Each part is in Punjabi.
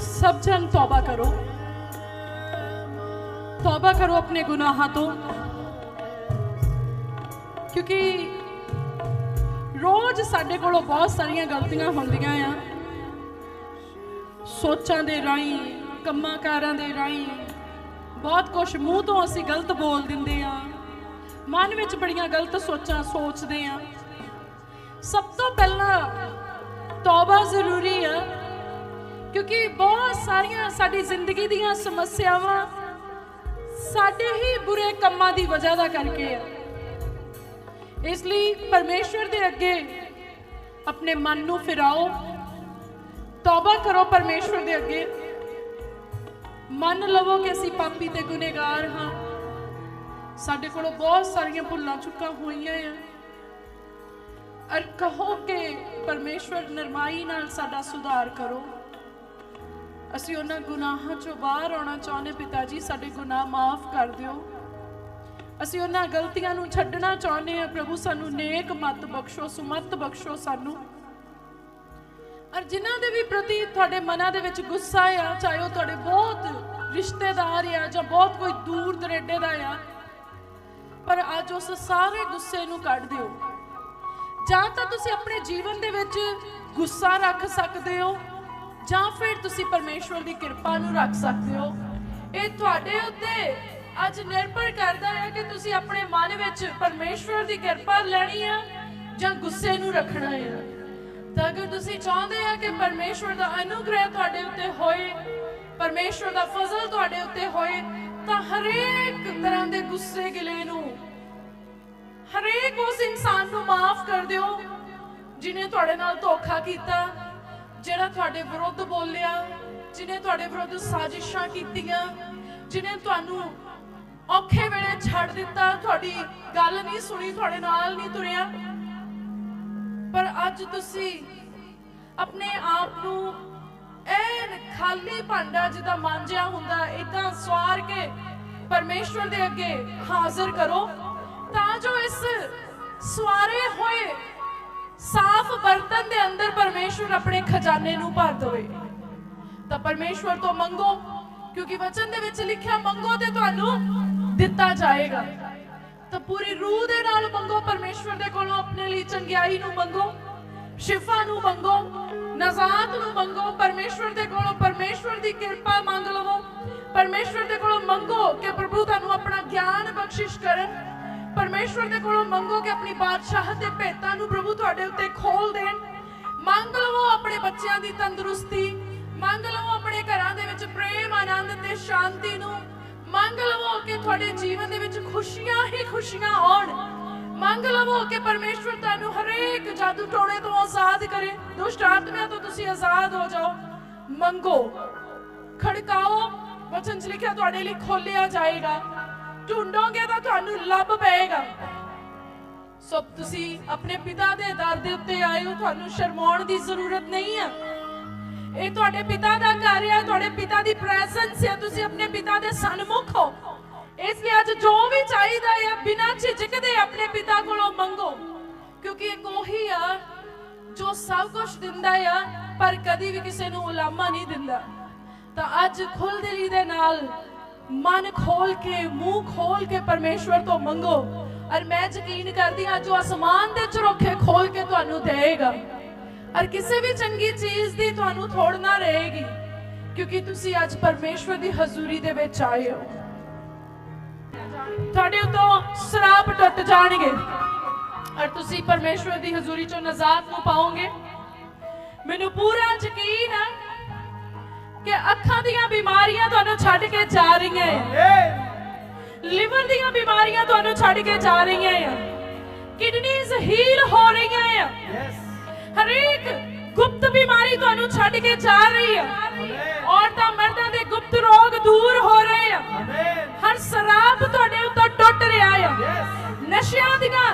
सब जन तौबा करो तौबा करो अपने गुनाहों तो ਕਿਉਂਕਿ ਰੋਜ਼ ਸਾਡੇ ਕੋਲੋਂ ਬਹੁਤ ਸਾਰੀਆਂ ਗਲਤੀਆਂ ਹੁੰਦੀਆਂ ਆ ਸੋਚਾਂ ਦੇ ਰਾਹੀਂ ਕੰਮਾਂ ਕਾਰਾਂ ਦੇ ਰਾਹੀਂ ਬਹੁਤ ਕੁਝ ਮੂੰਹ ਤੋਂ ਅਸੀਂ ਗਲਤ ਬੋਲ ਦਿੰਦੇ ਆ ਮਨ ਵਿੱਚ ਬੜੀਆਂ ਗਲਤ ਸੋਚਾਂ ਸੋਚਦੇ ਆ ਸਭ ਤੋਂ ਪਹਿਲਾਂ ਤੌਬਾ ਜ਼ਰੂਰੀ ਆ ਕਿਉਂਕਿ ਬਹੁਤ ਸਾਰੀਆਂ ਸਾਡੀ ਜ਼ਿੰਦਗੀ ਦੀਆਂ ਸਮੱਸਿਆਵਾਂ ਸਾਡੇ ਹੀ ਬੁਰੇ ਕੰਮਾਂ ਦੀ ਵਜ੍ਹਾ ਦਾ ਕਰਕੇ ਆ। ਇਸ ਲਈ ਪਰਮੇਸ਼ਵਰ ਦੇ ਅੱਗੇ ਆਪਣੇ ਮਨ ਨੂੰ ਫਿਰਾਓ, ਤੌਬਾ ਕਰੋ ਪਰਮੇਸ਼ਵਰ ਦੇ ਅੱਗੇ। ਮੰਨ ਲਵੋ ਕਿ ਅਸੀਂ ਪਾਪੀ ਤੇ ਗੁਨੇਗਾਰ ਹਾਂ। ਸਾਡੇ ਕੋਲੋਂ ਬਹੁਤ ਸਾਰੀਆਂ ਭੁੱਲਾਂ ਚੁੱਕਾਂ ਹੋਈਆਂ ਆ। ਅਰ ਕਹੋ ਕਿ ਪਰਮੇਸ਼ਵਰ ਨਰਮਾਈ ਨਾਲ ਸਾਡਾ ਸੁਧਾਰ ਕਰੋ। ਅਸੀਂ ਉਹਨਾਂ ਗੁਨਾਹਾਂ ਚੋਂ ਬਾਹਰ ਆਉਣਾ ਚਾਹੁੰਦੇ ਪਿਤਾ ਜੀ, ਸਾਡੇ ਗੁਨਾਹ ਮਾਫ ਕਰ ਦਿਓ। ਅਸੀਂ ਉਹਨਾਂ ਗਲਤੀਆਂ ਨੂੰ ਛੱਡਣਾ ਚਾਹੁੰਦੇ ਹਾਂ। ਪ੍ਰਭੂ, ਸਾਨੂੰ ਨੇਕ ਮਤ ਬਖਸ਼ੋ, ਸੁਮਤ ਬਖਸ਼ੋ ਸਾਨੂੰ। ਔਰ ਜਿਨ੍ਹਾਂ ਦੇ ਵੀ ਪ੍ਰਤੀ ਤੁਹਾਡੇ ਮਨਾਂ ਦੇ ਵਿੱਚ ਗੁੱਸਾ ਆ, ਚਾਹੇ ਉਹ ਤੁਹਾਡੇ ਬਹੁਤ ਰਿਸ਼ਤੇਦਾਰ ਆ ਜਾਂ ਬਹੁਤ ਕੋਈ ਦੂਰ ਦਰੇਡੇ ਦਾ ਆ, ਪਰ ਅੱਜ ਉਸ ਸਾਰੇ ਗੁੱਸੇ ਨੂੰ ਕੱਢ ਦਿਓ। ਜਾਂ ਤਾਂ ਤੁਸੀਂ ਆਪਣੇ ਜੀਵਨ ਦੇ ਵਿੱਚ ਗੁੱਸਾ ਰੱਖ ਸਕਦੇ ਹੋ। ਜਾਂ ਫਿਰ ਤੁਸੀਂ ਪਰਮੇਸ਼ਵਰ ਦੀ ਕਿਰਪਾ ਨੂੰ ਰੱਖ ਸਕਦੇ ਹੋ। ਇਹ ਤੁਹਾਡੇ ਉੱਤੇ ਅੱਜ ਨਿਰਭਰ ਕਰਦਾ ਹੈ ਕਿ ਤੁਸੀਂ ਆਪਣੇ ਮਨ ਵਿੱਚ ਪਰਮੇਸ਼ਵਰ ਦੀ ਕਿਰਪਾ ਲੈਣੀ ਆ ਜਾਂ ਗੁੱਸੇ ਨੂੰ ਰੱਖਣਾ ਹੈ ਤਾਂ ਅਗਰ ਤੁਸੀਂ ਚਾਹੁੰਦੇ ਆ ਕਿ ਪਰਮੇਸ਼ਵਰ ਦਾ ਅਨੁਗ੍ਰਹਿ ਤੁਹਾਡੇ ਉੱਤੇ ਹੋਏ, ਪਰਮੇਸ਼ਵਰ ਦਾ ਫਜ਼ਲ ਤੁਹਾਡੇ ਉੱਤੇ ਹੋਏ, ਤਾਂ ਹਰੇਕ ਤਰ੍ਹਾਂ ਦੇ ਗੁੱਸੇ ਗਿਲੇ ਨੂੰ, ਹਰੇਕ ਉਸ ਇਨਸਾਨ ਨੂੰ ਮਾਫ ਕਰ ਦਿਓ, ਜਿਨੇ ਤੁਹਾਡੇ ਨਾਲ ਧੋਖਾ ਕੀਤਾ ਜਿਹੜਾ ਤੁਹਾਡੇ ਵਿਰੁੱਧ ਬੋਲਿਆ ਜਿਨੇ ਤੁਹਾਡੇ ਵਿਰੁੱਧ ਸਾਜ਼ਿਸ਼ਾਂ ਕੀਤੀਆਂ ਜਿਨੇ ਤੁਹਾਨੂੰ ਔਖੇ ਵੇਲੇ ਛੱਡ ਦਿੱਤਾ, ਤੁਹਾਡੀ ਗੱਲ ਨਹੀਂ ਸੁਣੀ, ਤੁਹਾਡੇ ਨਾਲ ਨਹੀਂ ਤੁਰਿਆ। ਪਰ ਅੱਜ ਤੁਸੀਂ ਆਪਣੇ ਆਪ ਨੂੰ ਐਨ ਖਾਲੀ ਭਾਂਡਾ ਜਿੱਦਾਂ ਮਾਂਜਿਆ ਹੁੰਦਾ ਇਦਾਂ ਸਵਾਰ ਕੇ ਪਰਮੇਸ਼ਵਰ ਦੇ ਅੱਗੇ ਹਾਜ਼ਰ ਕਰੋ, ਤਾਂ ਜੋ ਇਸ ਸਵਾਰੇ ਹੋਏ ਸਾਫ਼ ਬਰਤਨ ਦੇ ਅੰਦਰ ਪਰਮੇਸ਼ਵਰ ਆਪਣੇ ਖਜ਼ਾਨੇ ਨੂੰ ਭਰ ਦੇਵੇ। ਤਾਂ ਪਰਮੇਸ਼ਵਰ ਤੋਂ ਮੰਗੋ, ਕਿਉਂਕਿ ਵਚਨ ਦੇ ਵਿੱਚ ਲਿਖਿਆ ਮੰਗੋ ਤੇ ਤੁਹਾਨੂੰ ਦਿੱਤਾ ਜਾਏਗਾ। ਤਾਂ ਪੂਰੀ ਰੂਹ ਦੇ ਨਾਲ ਮੰਗੋ, ਪਰਮੇਸ਼ਵਰ ਦੇ ਕੋਲੋਂ ਆਪਣੇ ਲਈ ਚੰਗਿਆਈ ਨੂੰ ਮੰਗੋ, ਸ਼ਿਫਾ ਨੂੰ ਮੰਗੋ, ਨਜ਼ਾਤ ਨੂੰ ਮੰਗੋ, ਪਰਮੇਸ਼ਵਰ ਦੇ ਕੋਲੋਂ ਪਰਮੇਸ਼ਵਰ ਦੀ ਕਿਰਪਾ ਮੰਗ ਲਵੋ। ਪਰਮੇਸ਼ਵਰ ਦੇ ਕੋਲੋਂ ਮੰਗੋ ਕਿ ਪ੍ਰਭੂ ਤੁਹਾਨੂੰ ਆਪਣਾ ਗਿਆਨ ਬਖਸ਼ਿਸ਼ ਕਰਨ। ਪਰਮੇਸ਼ਵਰ ਦੇ ਕੋਲੋਂ ਮੰਗੋ ਕਿ ਆਪਣੀ ਬਾਦਸ਼ਾਹਤ ਦੇ ਭੇਤਾਂ ਨੂੰ ਪ੍ਰਭੂ ਤੁਹਾਡੇ ਉੱਤੇ ਖੋਲ ਦੇਣ। ਮੰਗ ਲਵੋ ਆਪਣੇ ਬੱਚਿਆਂ ਦੀ ਤੰਦਰੁਸਤੀ। ਮੰਗ ਲਵੋ ਆਪਣੇ ਘਰਾਂ ਦੇ ਵਿੱਚ ਪ੍ਰੇਮ, ਆਨੰਦ ਤੇ ਸ਼ਾਂਤੀ ਨੂੰ। ਮੰਗ ਲਵੋ ਕਿ ਤੁਹਾਡੇ ਜੀਵਨ ਦੇ ਵਿੱਚ ਖੁਸ਼ੀਆਂ ਹੀ ਖੁਸ਼ੀਆਂ ਆਉਣ। ਮੰਗ ਲਵੋ ਕਿ ਪਰਮੇਸ਼ਵਰ ਤੁਹਾਨੂੰ ਹਰੇਕ ਜਾਦੂ ਟੋਣੇ ਤੋਂ ਆਜ਼ਾਦ ਕਰੇ। ਦੁਸ਼ਟ ਆਤਮਿਆਂ ਤੋਂ ਤੁਸੀਂ ਆਜ਼ਾਦ ਹੋ ਜਾਓ। ਮੰਗੋ, ਖੜਕਾਓ। ਵਚਨ ਚ ਲਿਖਿਆ, ਤੁਹਾਡੇ ਲਈ ਖੋਲਿਆ ਜਾਏਗਾ। ਢੂੰਡੋਗੇ ਤਾਂ ਤੁਹਾਨੂੰ ਲੱਭ ਪਏਗਾ। ਸੋ ਤੁਸੀਂ ਆਪਣੇ ਪਿਤਾ ਦੇ ਦਰ ਦੇ ਉੱਤੇ ਆਏ ਹੋ, ਤੁਹਾਨੂੰ ਸ਼ਰਮਾਉਣ ਦੀ ਜ਼ਰੂਰਤ ਨਹੀਂ ਹੈ ਇਹ ਤੁਹਾਡੇ ਪਿਤਾ ਦਾ ਘਰ ਹੈ ਤੁਹਾਡੇ ਪਿਤਾ ਦੀ ਪ੍ਰੈਜ਼ੈਂਸ ਹੈ ਤੁਸੀਂ ਆਪਣੇ ਪਿਤਾ ਦੇ ਸਨਮੁਖ ਹੋ। ਇਸ ਲਈ ਅੱਜ ਜੋ ਵੀ ਚਾਹੀਦਾ ਹੈ ਬਿਨਾਂ ਝਿਜਕਦੇ ਆਪਣੇ ਪਿਤਾ ਕੋਲੋਂ ਮੰਗੋ। ਕਿਉਂਕਿ ਇੱਕ ਉਹੀ ਆ ਜੋ ਸਭ ਕੁਝ ਦਿੰਦਾ ਆ, ਪਰ ਕਦੀ ਵੀ ਕਿਸੇ ਨੂੰ ਉਲਾਮਾ ਨਹੀਂ ਦਿੰਦਾ। ਤਾਂ ਅੱਜ ਖੁੱਲ ਦਿਲੀ ਦੇ ਨਾਲ ਮਨ ਖੋਲ ਕੇ, ਮੂੰਹ ਖੋਲ ਕੇ ਪਰਮੇਸ਼ਵਰ ਤੋਂ ਮੰਗੋ। ਔਰ ਮੈਂ ਯਕੀਨ ਕਰਦੀ ਹਾਂ, ਜੋ ਅਸਮਾਨ ਦੇ ਝਰੋਖੇ ਖੋਲ ਕੇ ਤੁਹਾਨੂੰ ਦੇਗਾ ਔਰ ਕਿਸੇ ਵੀ ਚੰਗੀ ਚੀਜ਼ ਦੀ ਤੁਹਾਨੂੰ ਥੋੜ ਨਾ ਰਹੇਗੀ, ਕਿਉਂਕਿ ਤੁਸੀਂ ਅੱਜ ਪਰਮੇਸ਼ਵਰ ਦੀ ਹਜ਼ੂਰੀ ਦੇ ਵਿੱਚ ਆਏ ਹੋ। ਤੁਹਾਡੇ ਉਤੋਂ ਸਰਾਪ ਟੁੱਟ ਜਾਣਗੇ। ਔਰ ਤੁਸੀਂ ਪਰਮੇਸ਼ਵਰ ਦੀ ਹਜ਼ੂਰੀ ਚੋਂ ਨਜ਼ਾਤ ਨੂੰ ਪਾਓਗੇ। ਮੈਨੂੰ ਪੂਰਾ ਯਕੀਨ ਹੈ ਕਿ ਅੱਖਾਂ ਦੀਆਂ ਬਿਮਾਰੀਆਂ ਤੁਹਾਨੂੰ ਛੱਡ ਕੇ ਜਾ ਰਹੀਆਂ ਹੈ ਲਿਵਰ ਦੀਆਂ ਬਿਮਾਰੀਆਂ ਤੁਹਾਨੂੰ ਛੱਡ ਕੇ ਜਾ ਰਹੀਆਂ ਹੈ ਕਿਡਨੀਜ਼ ਹੀਲ ਹੋ ਰਹੀਆਂ ਹੈ ਹਰੇਕ ਗੁਪਤ ਬਿਮਾਰੀ ਤੁਹਾਨੂੰ ਛੱਡ ਕੇ ਜਾ ਰਹੀ ਹੈ ਔਰਤਾਂ ਮਰਦਾਂ ਦੇ ਗੁਪਤ ਰੋਗ ਦੂਰ ਹੋ ਰਹੇ ਆ। ਹਰ ਸ਼ਰਾਬ ਤੁਹਾਡੇ ਉੱਤੇ ਟੁੱਟ ਰਿਹਾ ਹੈ ਨਸ਼ਿਆਂ ਦੀਆਂ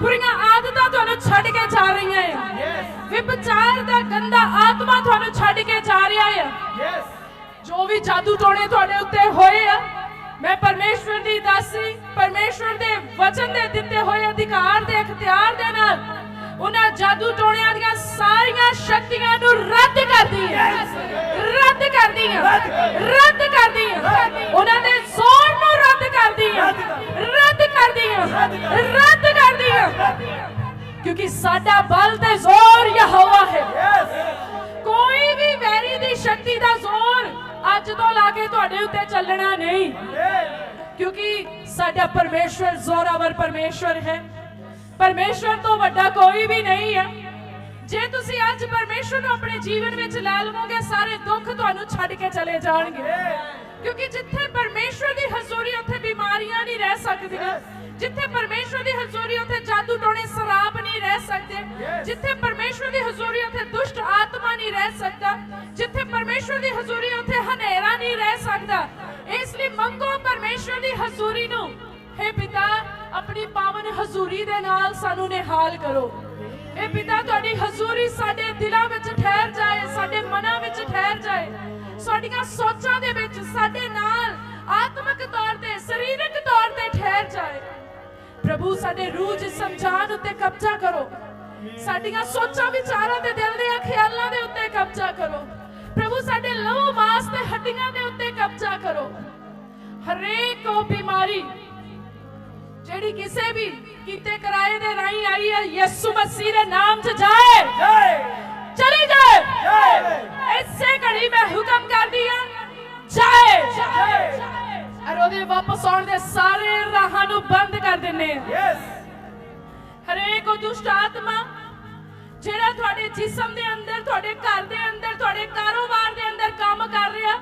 ਬੁਰੀਆਂ ਆਦਤਾਂ ਤੁਹਾਨੂੰ ਛੱਡ ਕੇ ਜਾ ਰਹੀਆਂ ਹੈ ਵਿਭਚਾਰ ਦਾ ਗੰਦਾ ਆਤਮਾ ਤੁਹਾਨੂੰ ਛੱਡ ਕੇ ਜਾ ਰਿਹਾ ਹੈ ਜੋ ਵੀ ਜਾਦੂ ਟੋਣੇ ਤੁਹਾਡੇ ਉੱਤੇ ਹੋਏ ਆ ਮੈਂ ਪਰਮੇਸ਼ਵਰ ਦੀ ਦਾਸੀ ਪਰਮੇਸ਼ਵਰ ਦੇ ਵਚਨ ਦੇ ਦਿੱਤੇ ਹੋਏ ਅਧਿਕਾਰ ਦੇ ਅਖਤਿਆਰ ਦੇ ਨਾਲ ਉਹਨਾਂ ਜਾਦੂ ਟੋਣਿਆਂ ਦੀਆਂ ਸਾਰੀਆਂ ਸ਼ਕਤੀਆਂ ਨੂੰ ਰੱਦ ਕਰਦੀ ਹੈ ਰੱਦ ਕਰਦੀ ਆ ਰੱਦ ਕਰਦੀ ਆ ਉਹਨਾਂ ਦੇ ਜ਼ੋਰ ਨੂੰ ਰੱਦ ਕਰਦੀ ਆ ਰੱਦ ਕਰਦੀ ਆ ਰੱਦ ਕਰਦੀ ਆ ਕਿਉਂਕਿ ਸਾਡਾ ਬਲ ਤੇ ਜ਼ੋਰ ਯਹੋਵਾ ਹੈ ਕੋਈ ਵੀ ਵੈਰੀ ਦੀ ਸ਼ਕਤੀ ਦਾ ਜ਼ੋਰ ਅੱਜ ਤੋਂ ਲਾ ਕੇ ਤੁਹਾਡੇ ਉੱਤੇ ਚੱਲਣਾ ਨਹੀਂ ਕਿਉਂਕਿ ਸਾਡਾ ਪਰਮੇਸ਼ਵਰ ਜ਼ੋਰਾਵਰ ਪਰਮੇਸ਼ਵਰ ਹੈ ਪਰਮੇਸ਼ਵਰ ਤੋਂ ਵੱਡਾ ਕੋਈ ਵੀ ਨਹੀਂ ਹੈ ਜੇ ਤੁਸੀਂ ਅੱਜ ਪਰਮੇਸ਼ਵਰ ਨੂੰ ਆਪਣੇ ਜੀਵਨ ਵਿੱਚ ਲੈ ਲਵੋਗੇ ਸਾਰੇ ਦੁੱਖ ਤੁਹਾਨੂੰ ਛੱਡ ਕੇ ਚਲੇ ਜਾਣਗੇ ਕਿਉਂਕਿ ਜਿੱਥੇ ਪਰਮੇਸ਼ਵਰ ਦੀ ਹਜ਼ੂਰੀ ਉੱਥੇ ਬਿਮਾਰੀਆਂ ਨਹੀਂ ਰਹਿ ਸਕਦੀਆਂ ਜਿੱਥੇ ਪਰਮੇਸ਼ਵਰ ਦੀ ਹਜ਼ੂਰੀ ਉੱਥੇ ਜਾਦੂ ਟੋਣੇ ਸ਼ਰਾਬ ਨਹੀਂ ਰਹਿ ਸਕਦੇ। ਜਿੱਥੇ ਪਰਮੇਸ਼ਵਰ ਦੀ ਹਜ਼ੂਰੀ ਉੱਥੇ ਦੁਸ਼ਟ ਆਤਮਾ ਨਹੀਂ ਰਹਿ ਸਕਦਾ। ਜਿੱਥੇ ਪਰਮੇਸ਼ਵਰ ਦੀ ਹਜ਼ੂਰੀ ਉੱਥੇ ਹਨੇਰਾ ਨਹੀਂ ਰਹਿ ਸਕਦਾ। ਇਸ ਲਈ ਮੰਗੋ ਪਰਮੇਸ਼ਵਰ ਦੀ ਹਜ਼ੂਰੀ ਨੂੰ। हे ਪਿਤਾ ਆਪਣੀ ਪਾਵਨ ਹਜ਼ੂਰੀ ਦੇ ਨਾਲ ਸਾਨੂੰ ਨਿਹਾਲ ਕਰੋ। ਇਹ ਪਿਤਾ ਤੁਹਾਡੀ ਹਜ਼ੂਰੀ ਸਾਡੇ ਦਿਲਾਂ ਵਿੱਚ ਠਹਿਰ ਜਾਏ ਸਾਡੇ ਮਨਾਂ ਵਿੱਚ ਠਹਿਰ ਜਾਏ। ਸਾਡੀਆਂ ਸੋਚਾਂ ਦੇ ਵਿੱਚ ਸਾਡੇ ਨਾਲ ਆਤਮਿਕ ਤੌਰ ਤੇ ਸਰੀਰਕ ਤੌਰ ਤੇ ਠਹਿਰ ਜਾਏ। ਪ੍ਰਭੂ ਸਾਡੇ ਰੂਹ ਜਿਸਮ ਜਾਨ ਉੱਤੇ ਕਬਜ਼ਾ ਕਰੋ। ਸਾਡੀਆਂ ਸੋਚਾਂ ਵਿਚਾਰਾਂ ਤੇ ਦਿਲ ਦੇ ਖਿਆਲਾਂ ਦੇ ਉੱਤੇ ਕਬਜ਼ਾ ਕਰੋ। ਪ੍ਰਭੂ ਸਾਡੇ ਲਹੂ ਮਾਸ ਤੇ ਹੱਡੀਆਂ ਦੇ ਉੱਤੇ ਕਬਜ਼ਾ ਕਰੋ। ਹਰੇਕ ਉਹ ਬਿਮਾਰੀ ਜਿਹੜੀ ਕਿਸੇ ਵੀ ਕੀਤੇ ਕਿਰਾਏ ਦੇ ਰਾਹੀਂ ਆਈ ਹੈ ਯਿਸੂ ਮਸੀਹ ਦੇ ਨਾਮ 'ਚ ਜਾਏ। ਚਲੀ ਜਾਏ। ਇਸੇ ਘੜੀ ਮੈਂ ਹੁਕਮ ਕਰਦੀ ਹਾਂ ਜਾਏ। ਔਰ ਉਹਦੇ ਵਾਪਸ ਆਉਣ ਦੇ ਸਾਰੇ ਰਾਹਾਂ ਨੂੰ ਬੰਦ ਕਰ ਦਿੰਨੇ ਆ। ਹਰੇਕ ਉਹ ਦੁਸ਼ਟ ਆਤਮਾ ਜਿਹੜਾ ਤੁਹਾਡੇ ਜਿਸਮ ਦੇ ਅੰਦਰ ਤੁਹਾਡੇ ਘਰ ਦੇ ਅੰਦਰ ਤੁਹਾਡੇ ਕਾਰੋਬਾਰ ਦੇ ਅੰਦਰ ਕੰਮ ਕਰ ਰਿਹਾ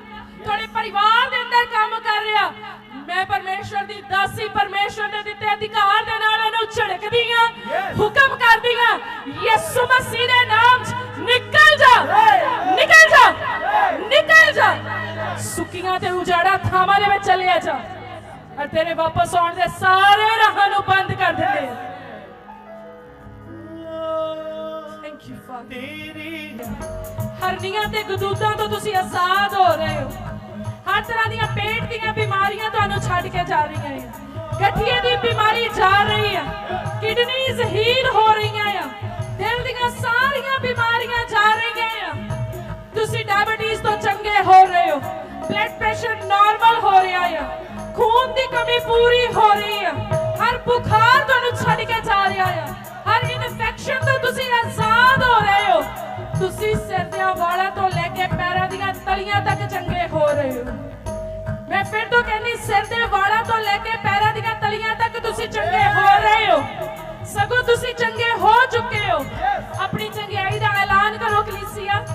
ਤੁਹਾਡੇ ਪਰਿਵਾਰ ਦੇ ਅੰਦਰ ਕੰਮ ਕਰ ਰਿਹਾ ਮੈਂ ਪਰਮੇਸ਼ਰ ਦੀ ਦਾਸੀ ਪਰਮੇਸ਼ਰ ਦੇ ਦਿੱਤੇ ਅਧਿਕਾਰ ਦੇ ਨਾਲ ਉਹਨੂੰ ਝੜਕਦੀ ਆ ਹੁਕਮ ਕਰਦੀ ਆ ਯਿਸੂ ਮਸੀਹ ਦੇ ਨਾਮ ਨਿਕਲ ਜਾ ਨਿਕਲ ਜਾ। ਸੁੱਕੀਆਂ ਤੇ ਉਜਾੜਾ ਥਾਵਾਂ ਦੇ ਵਿੱਚ ਚਲਿਆ ਜਾ। ਔਰ ਤੇਰੇ ਵਾਪਸ ਆਉਣ ਦੇ ਸਾਰੇ ਰਾਹਾਂ ਨੂੰ ਬੰਦ ਕਰ ਦਿੰਦੇ ਥੈਂਕ ਯੂ ਫਾਦਰ ਹਰਨੀਆਂ ਤੇ ਗਦੂਦਾਂ ਤੋਂ ਤੁਸੀਂ ਆਜ਼ਾਦ ਹੋ ਰਹੇ ਹੋ। ਹਰ ਤਰ੍ਹਾਂ ਦੀਆਂ ਪੇਟ ਦੀਆਂ ਬਿਮਾਰੀਆਂ ਤੁਹਾਨੂੰ ਛੱਡ ਕੇ ਜਾ ਰਹੀਆਂ ਹੈ ਗਠੀਏ ਦੀ ਬਿਮਾਰੀ ਜਾ ਰਹੀ ਹੈ ਕਿਡਨੀਜ਼ ਹੀਲ ਹੋ ਰਹੀਆਂ ਪ੍ਰੈਸ਼ਰ ਨਾਰਮਲ ਹੋ ਰਿਹਾ ਆ। ਖੂਨ ਦੀ ਕਮੀ ਪੂਰੀ ਹੋ ਰਹੀ ਆ। ਹਰ ਬੁਖਾਰ ਤੁਹਾਨੂੰ ਛੱਡ ਕੇ ਜਾ ਰਿਹਾ ਆ। ਹਰ ਇਨਫੈਕਸ਼ਨ ਤੋਂ ਤੁਸੀਂ ਆਜ਼ਾਦ ਹੋ ਰਹੇ ਹੋ। ਤੁਸੀਂ ਸਿਰ ਦੇ ਵਾਲਾਂ ਤੋਂ ਲੈ ਕੇ ਪੈਰਾਂ ਦੀਆਂ ਤਲੀਆਂ ਤੱਕ ਚੰਗੇ ਹੋ ਰਹੇ ਹੋ। ਮੈਂ ਫਿਰ ਤੋਂ ਕਹਿੰਦੀ ਸਿਰ ਦੇ ਵਾਲਾਂ ਤੋਂ ਲੈ ਕੇ ਪੈਰਾਂ ਦੀਆਂ ਤਲੀਆਂ ਤੱਕ ਤੁਸੀਂ ਚੰਗੇ ਹੋ ਰਹੇ ਹੋ। ਸਗੋਂ ਤੁਸੀਂ ਚੰਗੇ ਹੋ ਚੁੱਕੇ ਹੋ। ਆਪਣੀ ਚੰਗਿਆਈ ਦਾ ਐਲਾਨ ਕਰੋ ਕਲੀਸਿਆ।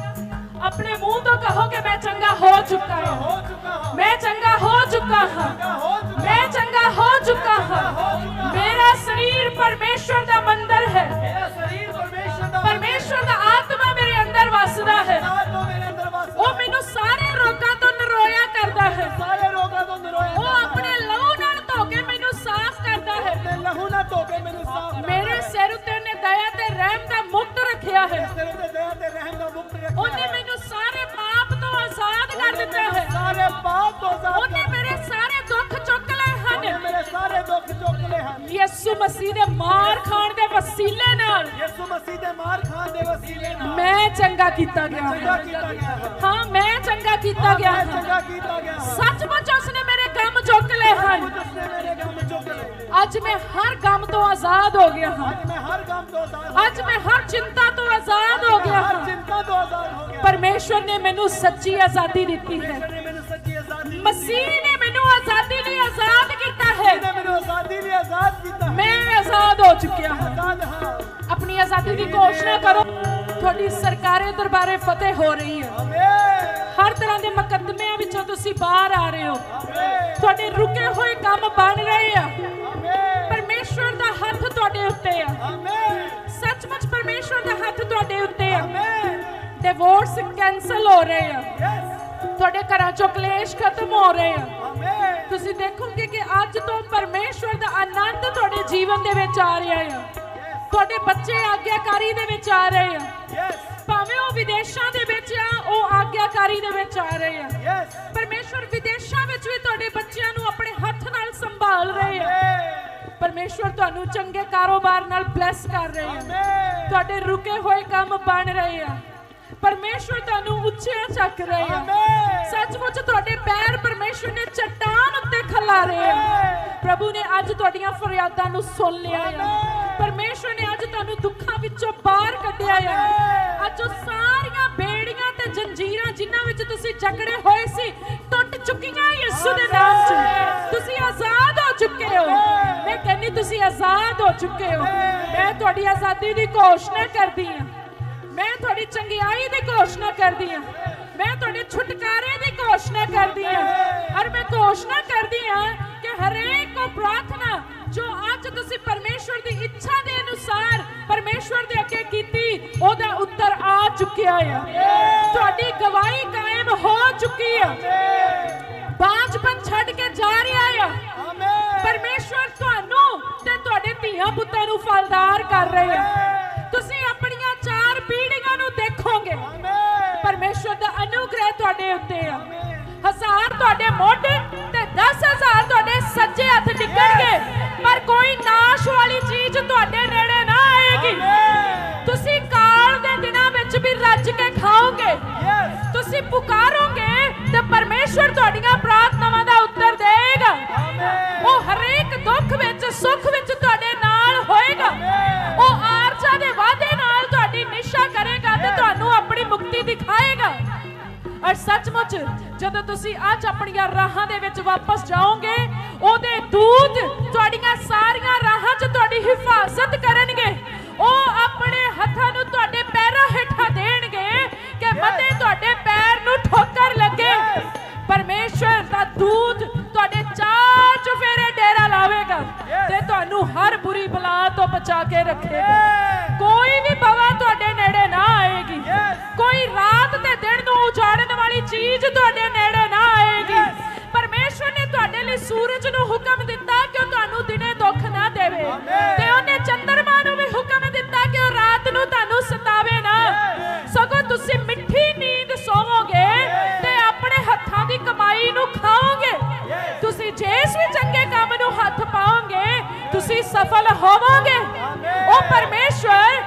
ਆਪਣੇ ਮੂੰਹ ਤੋਂ ਕਹੋ ਕਿ ਮੈਂ ਚੰਗਾ ਹੋ ਚੁੱਕਾ ਹਾਂ। permission ਵਸੀਲੇ ਨਾਲ। ਯਿਸੂ ਮਸੀਹ ਦੇ ਮਾਰ ਖਾਨ ਦੇ ਵਸੀਲੇ ਨਾਲ। ਮੈਂ ਚੰਗਾ ਕੀਤਾ ਗਿਆ। ਚੰਗਾ ਹਾਂ ਕੀਤਾ ਗਿਆ। ਹੈ ਹਾਂ ਮੈਂ ਚੰਗਾ ਕੀਤਾ ਗਿਆ। ਹਾਂ ਚੰਗਾ ਕੀਤਾ ਗਿਆ। ਸੱਚਮੁੱਚ ਉਸਨੇ ਮੇਰੇ ਕੰਮ ਚੁੱਕ ਲਏ ਹਨ। ਉਸਨੇ ਮੇਰੇ ਕੰਮ ਚੁੱਕ ਲਏ। ਅੱਜ ਮੈਂ ਹਰ ਕੰਮ ਤੋਂ ਆਜ਼ਾਦ ਹੋ ਗਿਆ ਹਾਂ। ਅੱਜ ਮੈਂ ਹਰ ਕੰਮ ਤੋਂ ਆਜ਼ਾਦ ਅੱਜ ਮੈਂ ਹਰ ਚਿੰਤਾ ਤੋਂ ਆਜ਼ਾਦ ਹੋ ਗਿਆ ਹਾਂ। ਚਿੰਤਾ ਤੋਂ ਆਜ਼ਾਦ ਹੋ ਗਿਆ। ਪਰਮੇਸ਼ਵਰ ਨੇ ਮੈਨੂੰ ਸੱਚੀ ਆਜ਼ਾਦੀ ਦਿੱਤੀ ਹੈ। ਮਸੀਹ ਨੇ ਮੈਨੂੰ ਆਜ਼ਾਦੀ ਲਈ ਆਜ਼ਾਦ ਕੀਤਾ ਹੈ। ਨੇ ਮੈਨੂੰ ਆਜ਼ਾਦੀ ਲਈ ਆਜ਼ਾਦ ਆਪਣੀ ਆਜ਼ਾਦੀ ਦੀ ਘੋਸ਼ਣਾ ਕਰੋ। ਤੁਹਾਡੀ ਸਰਕਾਰੇ ਦਰਬਾਰੇ ਫਤਿਹ ਹੋ ਰਹੀ ਹੈ। ਹਰ ਤਰ੍ਹਾਂ ਦੇ ਮੁਕੱਦਮਿਆਂ ਵਿੱਚੋਂ ਤੁਸੀਂ ਬਾਹਰ ਆ ਰਹੇ ਹੋ। ਤੁਹਾਡੇ ਰੁਕੇ ਹੋਏ ਕੰਮ ਬਣ ਰਹੇ ਆ। ਪਰਮੇਸ਼ਵਰ ਦਾ ਹੱਥ ਤੁਹਾਡੇ ਉੱਤੇ ਆ। ਸੱਚਮੁੱਚ ਪਰਮੇਸ਼ਵਰ ਦਾ ਹੱਥ ਤੁਹਾਡੇ ਉੱਤੇ ਆ। ਡਿਵੋਰਸ ਕੈਨਸਲ ਹੋ ਰਹੇ ਆ। ਤੁਹਾਡੇ ਘਰਾਂ ਚੋਂ ਕਲੇਸ਼ ਖਤਮ ਹੋ ਰਹੇ ਆ। ਤੁਸੀਂ ਦੇਖੋਗੇ ਕਿ ਅੱਜ ਤੋਂ ਪਰਮੇਸ਼ਵਰ ਦਾ ਆਨੰਦ ਤੁਹਾਡੇ ਜੀਵਨ ਦੇ ਵਿੱਚ ਆ ਰਿਹਾ ਆ। ਤੁਹਾਡੇ ਬੱਚੇ ਆਗਿਆਕਾਰੀ ਦੇ ਵਿੱਚ ਆ ਰਹੇ ਆ। ਯੈਸ ਭਾਵੇਂ ਉਹ ਵਿਦੇਸ਼ਾਂ ਦੇ ਵਿੱਚ ਆ ਉਹ ਆਗਿਆਕਾਰੀ ਦੇ ਵਿੱਚ ਆ ਰਹੇ ਆ। ਯੈਸ ਪਰਮੇਸ਼ਵਰ ਵਿਦੇਸ਼ਾਂ ਵਿੱਚ ਵੀ ਤੁਹਾਡੇ ਬੱਚਿਆਂ ਨੂੰ ਆਪਣੇ ਹੱਥ ਨਾਲ ਸੰਭਾਲ ਰਹੇ ਆ। ਪਰਮੇਸ਼ਵਰ ਤੁਹਾਨੂੰ ਚੰਗੇ ਕਾਰੋਬਾਰ ਨਾਲ ਬਲੈਸ ਕਰ ਰਹੇ ਆ। ਤੁਹਾਡੇ ਰੁਕੇ ਹੋਏ ਕੰਮ ਬਣ ਰਹੇ ਆ। ਪਰਮੇਸ਼ਵਰ ਤੁਹਾਨੂੰ ਉੱਚਿਆਂ ਚੱਕ ਰਹੇ ਆ। ਸੱਚਮੁੱਚ ਤੁਹਾਡੇ ਪੈਰ ਪਰਮੇਸ਼ਵਰ ਨੇ ਚਟਾਨ ਉੱਤੇ ਖਿਲਾਰੇ ਆ। ਪ੍ਰਭੂ ਨੇ ਅੱਜ ਤੁਹਾਡੀਆਂ ਫਰਿਆਦਾਂ ਨੂੰ ਸੁਣ ਲਿਆ ਆ। ਪਰਮੇਸ਼ਵਰ ਨੇ ਅੱਜ ਤੁਹਾਨੂੰ ਦੁੱਖਾਂ ਵਿੱਚੋਂ ਬਾਹਰ ਕੱਢਿਆ ਆ। ਅੱਜ ਉਹ ਸਾਰੀਆਂ ਬੇੜੀਆਂ ਤੇ ਜੰਜੀਰਾਂ ਜਿਨ੍ਹਾਂ ਵਿੱਚ ਤੁਸੀਂ ਜਕੜੇ ਹੋਏ ਸੀ, ਟੁੱਟ ਚੁੱਕੀਆਂ ਯਿਸੂ ਦੇ ਨਾਮ 'ਚ। ਤੁਸੀਂ ਆਜ਼ਾਦ ਹੋ ਚੁੱਕੇ ਹੋ। ਮੈਂ ਕਹਿੰਨੀ ਤੁਸੀਂ ਆਜ਼ਾਦ ਹੋ ਚੁੱਕੇ ਹੋ। ਮੈਂ ਤੁਹਾਡੀ ਆਜ਼ਾਦੀ ਦੀ ਘੋਸ਼ਣਾ ਕਰਦੀ ਹਾਂ ਮੈਂ ਤੁਹਾਡੀ ਚੰਗਿਆਈ ਦੀ ਘੋਸ਼ਣਾ ਕਰਦੀ ਹਾਂ ਮੈਂ ਤੁਹਾਡੇ ਛੁਟਕਾਰੇ ਦੀ ਘੋਸ਼ਣਾ ਕਰਦੀ ਹਾਂ ਔਰ ਮੈਂ ਘੋਸ਼ਣਾ ਕਰਦੀ ਹਾਂ ਕਿ ਹਰੇਕ ਕੋ ਪ੍ਰਾਰਥਨਾ ਜੋ ਅੱਜ ਤੁਸੀਂ ਪਰਮੇਸ਼ਵਰ ਦੀ ਇੱਛਾ ਦੇ ਅਨੁਸਾਰ ਪਰਮੇਸ਼ਵਰ ਦੇ ਅੱਗੇ ਕੀਤੀ, ਉਹਦਾ ਉੱਤਰ ਆ ਚੁੱਕਿਆ ਆ। ਤੁਹਾਡੀ ਗਵਾਹੀ ਕਾਇਮ ਹੋ ਚੁੱਕੀ ਆ। ਬਾਂਝਪਨ ਛੱਡ ਕੇ ਜਾ ਰਿਹਾ ਆ। ਪਰਮੇਸ਼ਵਰ ਤੁਹਾਨੂੰ ਤੇ ਤੁਹਾਡੇ ਧੀਆਂ ਪੁੱਤਾਂ ਨੂੰ ਫਲਦਾਰ ਕਰ ਰਹੇ ਆ। ਤੁਸੀਂ ਆਪਣੀਆਂ ਚਾਰ ਪੀੜ੍ਹੀਆਂ ਨੂੰ ਦੇਖੋਗੇ। ਪਰਮੇਸ਼ਵਰ ਦਾ ਅਨੁਗ੍ਰਹਿ ਤੁਹਾਡੇ ਉੱਤੇ ਆ। ਹਜ਼ਾਰ ਤੁਹਾਡੇ ਮੋਢੇ ਤੇ 10000 ਤੁਹਾਡੇ ਸੱਜੇ ਹੱਥ ਡਿੱਗਣਗੇ। ਪਰ ਕੋਈ ਪੁਕਾਰੋਗੇ ਤੇ ਪਰਮੇਸ਼ਵਰ ਤੁਹਾਡੀਆਂ ਪ੍ਰਾਰਥਨਾਵਾਂ ਦਾ ਉੱਤਰ ਆਮੇਨ ਉਹ ਹਰੇਕ ਦੁੱਖ ਵਿੱਚ ਸੁੱਖ ਵਿੱਚ ਤੁਹਾਡੇ ਨਾਲ ਹੋਏਗਾ। ਉਹ ਆਰਜ਼ਾ ਦੇ ਵਾਅਦੇ ਨਾਲ ਤੁਹਾਡੀ ਨਿਸ਼ਾ ਕਰੇਗਾ ਤੇ ਤੁਹਾਨੂੰ ਆਪਣੀ ਮੁਕਤੀ ਦਿਖਾਏਗਾ। ਔਰ ਸੱਚਮੁੱਚ ਜਦੋਂ ਤੁਸੀਂ ਅੱਜ ਆਪਣੀਆਂ ਰਾਹਾਂ ਦੇ ਵਿੱਚ ਵਾਪਸ ਜਾਓਗੇ ਉਹਦੇ ਦੂਤ ਤੁਹਾਡੀਆਂ ਸਾਰੀਆਂ ਰਾਹਾਂ 'ਚ ਤੁਹਾਡੀ ਹਿਫਾਜ਼ਤ ਕਰਨਗੇ। ਪਰਮੇਸ਼ਵਰ ਦਾ ਦੂਤ ਤੁਹਾਡੇ ਚਾਰ ਚੁਫੇਰੇ ਡੇਰਾ ਲਾਵੇਗਾ ਤੇ ਤੁਹਾਨੂੰ ਹਰ ਬੁਰੀ ਬਲਾ ਤੋਂ ਬਚਾ ਕੇ ਰੱਖੇਗਾ। ਕੋਈ ਵੀ ਬਵਾ ਤੁਹਾਡੇ ਸਫਲ ਹੋਵਾਂਗੇ। ਉਹ ਪਰਮੇਸ਼ਵਰ